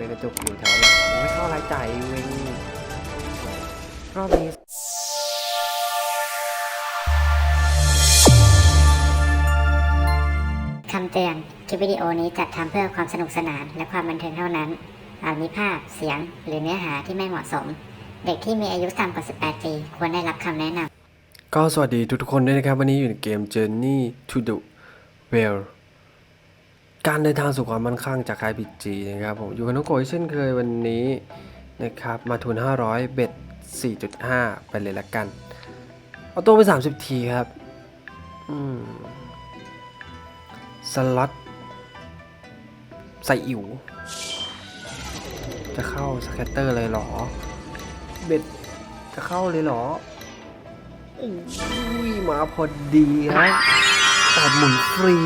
ไปกระจุกอยู่แถวหลังไม่เข้ารายจ่ายเวงรอบนี้คำเตือน คลิปวิดีโอนี้จัดทำเพื่อความสนุกสนานและความบันเทิงเท่านั้น อาจมีภาพ เสียง หรือเนื้อหาที่ไม่เหมาะสม เด็กที่มีอายุต่ำกว่า 18 ปี ควรได้รับคำแนะนำก็สวัสดีทุกๆคนด้วยนะครับ วันนี้อยู่ในเกม Journey to the Well การเดินทางสู่ความมั่นคงจาก RPG นะครับผมอยู่กับน้องโกยเช่นเคยวันนี้นะครับมาทุน 500 เบ็ด 4.5 ไปเลยละกัน เอาตัวไป 30 ทีครับอืมสล็อตใส่อิ๋วจะเข้าสแคตเตอร์เลยเหรอ เบ็ดจะเข้าเลยเหรออุ้ยมาพอดีครับแต่หมุนฟรี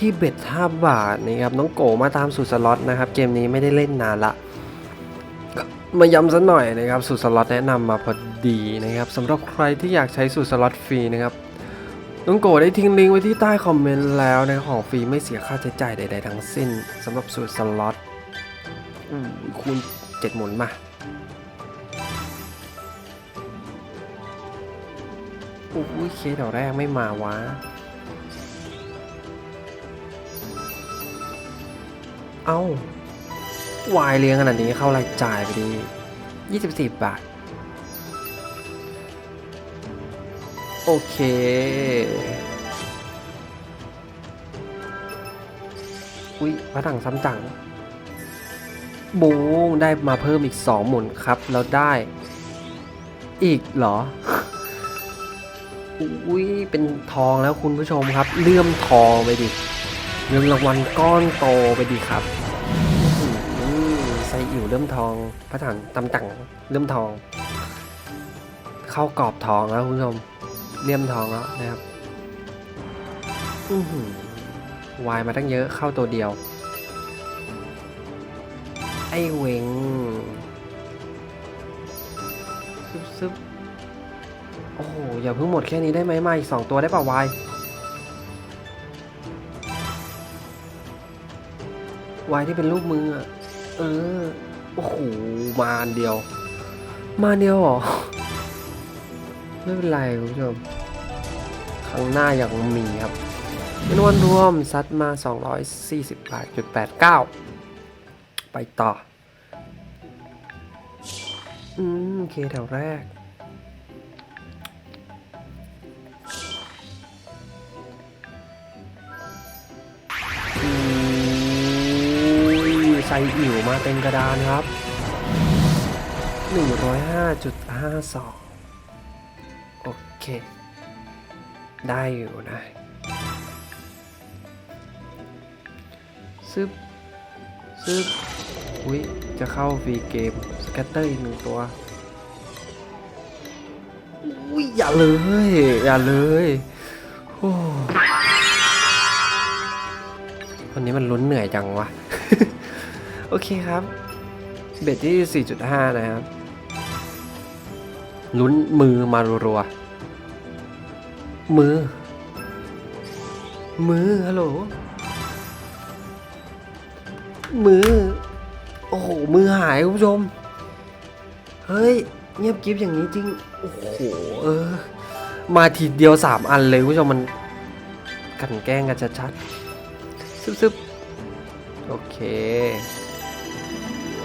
ที่เบ็ด5บาทนะครับน้องโกมาตามสูตรสล็อตนะครับ เกมนี้ไม่ได้เล่นนานละมาย้ำซะหน่อยนะครับสูตรสล็อตแนะนำมาพอดีนะครับสำหรับใครที่อยากใช้สูตรสล็อตฟรีนะครับน้องโกได้ทิ้งลิงก์ไว้ที่ใต้คอมเมนต์แล้วนะของฟรีไม่เสียค่าใช้จ่ายใด ๆ ทั้งสิ้นสำหรับสูตรสล็อตคูณ7หมุนมาอุ้ยเคสเดี๋ยวแรกไม่มาวะ เอ้าวายเลี้ยงขนาดนี้เข้ารายจ่ายไปดี24บาท โอเค อุ้ยพระถังซ้ำจัง บูมได้มาเพิ่มอีก2หมุนครับ แล้วได้ อีกเหรอ อุ้ยเป็นทองแล้วคุณผู้ชมครับ เลื่อมทองไปดิ เงินรางวัลก้อนโตไปดิครับไซอิ๋วเลื่มทองพระฐานตำตังเลื่มทอง เข้ากรอบทองแล้วคุณผู้ชมเลี่ยมทองแล้วนะครับอือหือวายมาตั้งเยอะเข้าตัวเดียว ไอ้เวงซึบซึบโอ้โหอย่าเพิ่งหมดแค่นี้ได้ไหมมาอีกสองตัวได้ป่าวาย วายที่เป็นรูปมืออะเออโอ้โหมาอันเดียว มาเดียวเหรอ ไม่เป็นไรคุณผู้ชมครั้งหน้าอยังมีครับเงินวันรวมซัดมา 240บาทจุด89 ไปต่อ อืม โอเค แถวแรก อุ้ยใส่อิ๋วมาเต็มกระดานครับ 105.52 โอเค ได้อยู่นะซึบซึบอุ้ย จะเข้าฟรีเกม สแกตเตอร์อีกหนึ่งตัว อุ้ย อย่าเลย อย่าเลยโอ้วันนี้มันลุ้นเหนื่อยจังวะ โอเคครับเบ็ดที่ 4.5 นะครับ ลุ้นมือมารัวๆมือ มือ ฮัลโหล มือ โอ้โห มือหายคุณผู้ชม เฮ้ย เงียบกิฟอย่างนี้จริง โอ้โห เออ มาทีเดียว 3 อันเลยคุณผู้ชมมันกันแกล้งกันชัดๆซึบๆ โอเค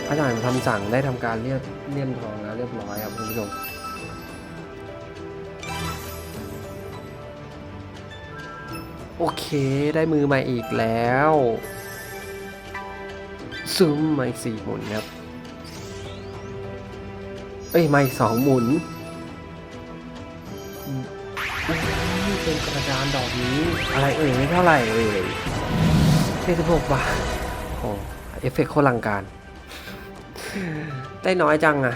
พระทหารคำสั่งได้ทำการเรียบเลี่ยมทองแล้วเรียบร้อยครับคุณผู้ชมโอเคได้มือมาอีกแล้วซึมมาอีกสี่หมุนครับ เอ้ยมาอีกสองหมุน เป็นกระดานดอกนี้ อะไรเอ่ยไม่เท่าไหร่เอ่ยเจ็ดสิบหกบาทโอ้เอฟเฟกต์โคตรลังการ ได้น้อยจังอะ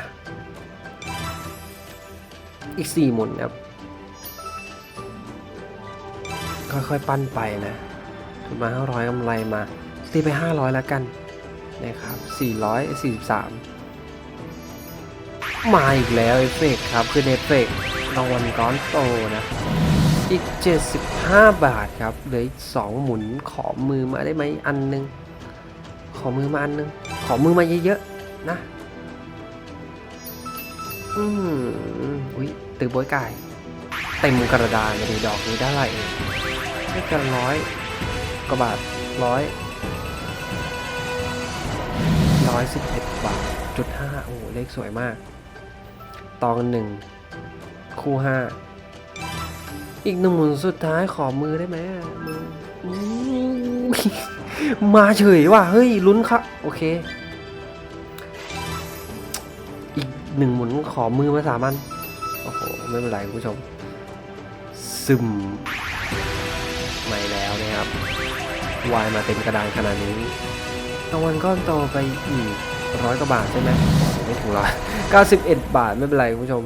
อีกสี่หมุนครับ ค่อยๆ ปั้นไปนะทุนมา500กำไรมาตีไป500แล้วกันนะครับ443มมาอีกแล้วเอฟเฟกครับคือเอฟเฟกรางวัลก้อนโตนะอีก 75 บาทครับเหลืออีก 2 หมุนขอมือมาได้ไหมอันนึง ขอมือมาอันนึงขขอมือมาเยอะๆ นะ อืมอุ้ยตือบอยไก่เต็มกระดานเลยดอกนี้ได้ไรเองไม่เกินร้อยกว่าบาทร้อยร้อยสิบเอ็ดบาทจุดห้าโอ้โหเลขสวยมาก ตองหนึ่งคู่ห้าอีกหนึ่งหมุนสุดท้ายขอมือได้ไหมมือมาเฉยว่ะเฮ้ยลุ้นครับโอเค หนึ่งหมุนขอมือมาสามัน โอ้โห ไม่เป็นไรคุณผู้ชม ซึมไม่แล้วนะครับ วายมาเต็มกระดานขนาดนี้รางวัลก้อนโตไปอีกร้อยกว่าบาทใช่ไหมไม่ถึงร้อยเก้าสิบเอ็ดบาทไม่เป็นไรคุณผู้ชม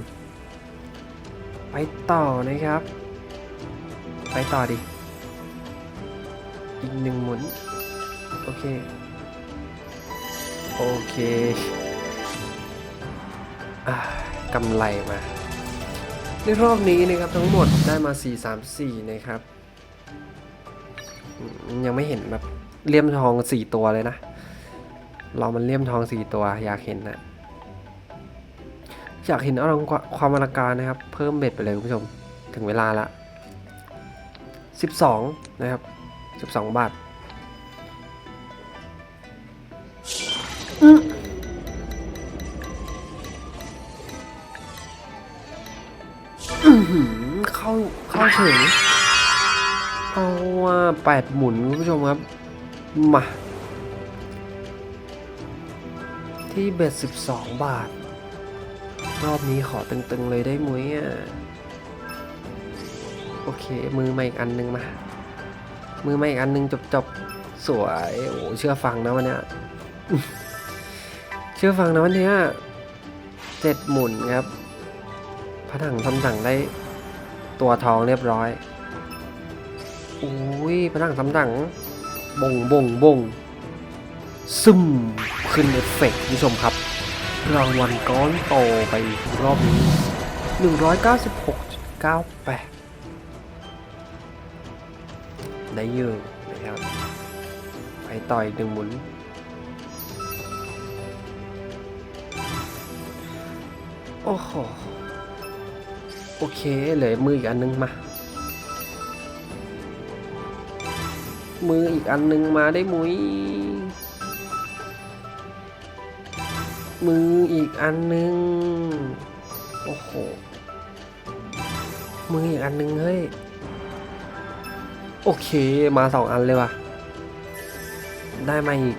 ไปต่อนะครับ ไปต่อดิ อีกหนึ่งหมุน โอเค โอเค กำไรมา ในรอบนี้นะครับทั้งหมดได้มา 4 3 4 นะครับ ยังไม่เห็นแบบเลี่ยมทอง 4 ตัวเลยนะ เรามันเลี่ยมทอง 4 ตัวอยากเห็นนะอยากเห็นอลังความอลังการนะครับ เพิ่มเบ็ดไปเลยคุณผู้ชม ถึงเวลาละ 12 นะครับ 12 บาท เข้าเข้าเอาว่าแปดหมุนคุณผู้ชมครับ มา ที่เบ็ดสิบสองบาท รอบนี้ขอตึงๆเลยได้มุ้ยอะ โอเค มือมาอีกอันนึงมา มือมาอีกอันนึงจบๆ สวย โอ้เชื่อฟังนะวันเนี้ยเชื่อฟังนะวันเนี้ยเจ็ดหมุนครับพระถังทำถังได้ ตัวทองเรียบร้อยอุ้ยพระถังทำถังบงบงบงซึมขึ้นเอฟเฟกต์ผู้ชมครับ รางวัลก้อนโตไปรอบนี้ 196.98 ได้เยอะนะครับ ไปต่อยหนึ่งหมุนโอ้โห โอเคเหลือมืออีกอันนึงมา มืออีกอันนึงมาได้มุ้ย มืออีกอันนึง โอ้โห มืออีกอันนึงเฮ้ย โอเคมาสองอันเลยว่ะ ได้มาอีก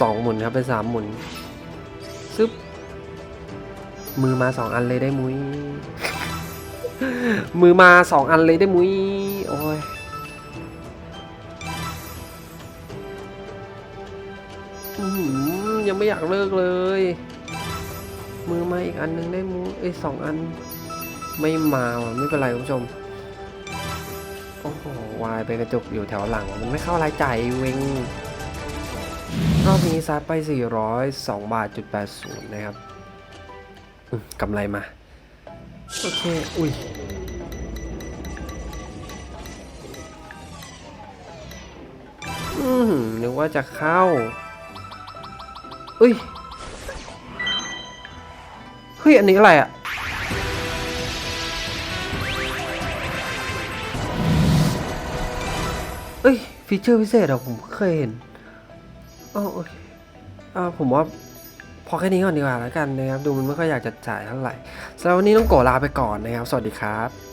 สองหมุนครับเป็นสามหมุน ซึบ มือมาสองอันเลยได้มุ้ย มือมาสองอันเลยได้มุ้ยโอ้ยยังไม่อยากเลิกเลย มือมาอีกอันนึงได้มุ้ยเอ้ยสองอัน ไม่มาว่ะไม่เป็นไรคุณผู้ชมโอ้โหวายไปกระจุกอยู่แถวหลัง มันไม่เข้ารายจ่ายเวงรอบนี้ซัดไป 402 บาทจุด80 นะครับกำไรมา โอเค อุ้ยอืมนึกว่าจะเข้า อุ้ย เฮ้ย อันนี้อะไรอะ เอ้ย ฟีเจอร์พิเศษอะผมเคยเห็นอ๋อโอเคอ่าผมว่า พอแค่นี้ก่อนดีกว่าแล้วกันนะครับ ดูมันไม่ค่อยอยากจะจ่ายเท่าไหร่สำหรับวันนี้ต้องโกลาไปก่อนนะครับ สวัสดีครับ